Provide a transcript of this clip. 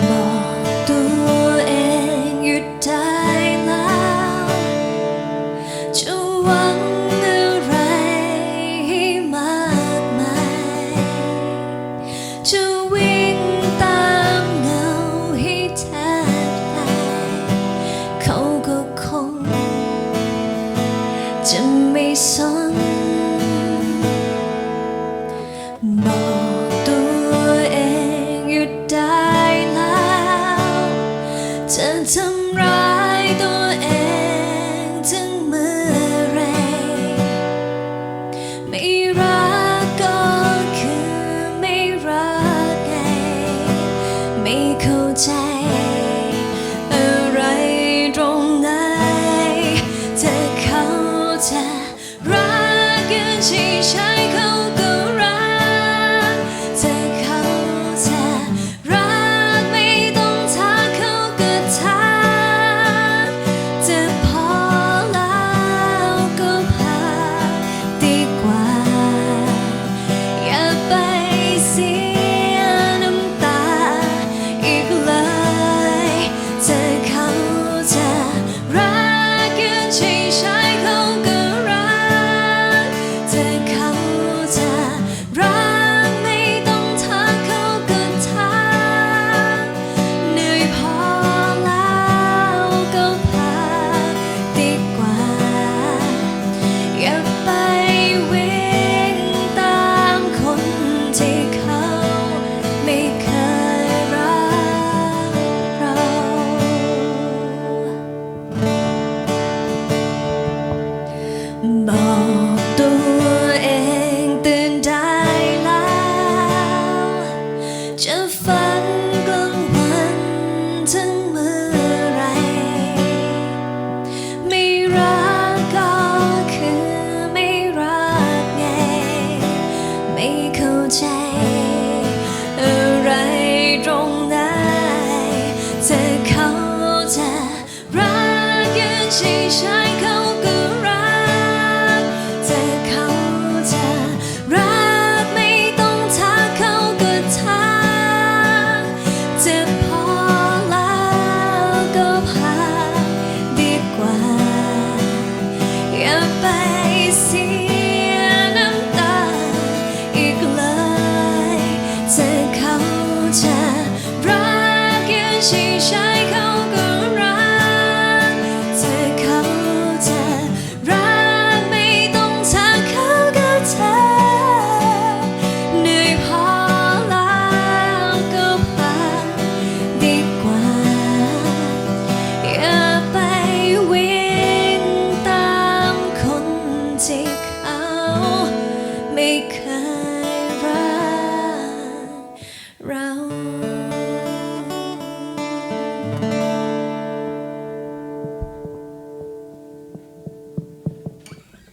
บอกตัวเองหยุดได้แล้วจะหวังอะไรมากมายจะวิ่งตามเงาให้แทบตายเขาก็คง จะไม่สนบอก ทำร้ายตัวเองถึงเมื่อไรไม่รักก็คือไม่รักไงไม่เข้าใจ บอกตัวเองตื่นได้แล้ว จะฝันกลางวันถึงเมื่อไร ไม่รักก็คือไม่รักไง ไม่เข้าใจ ไปเสียน้ำตา อีกเลยเธเขาจะรักยังใช่ make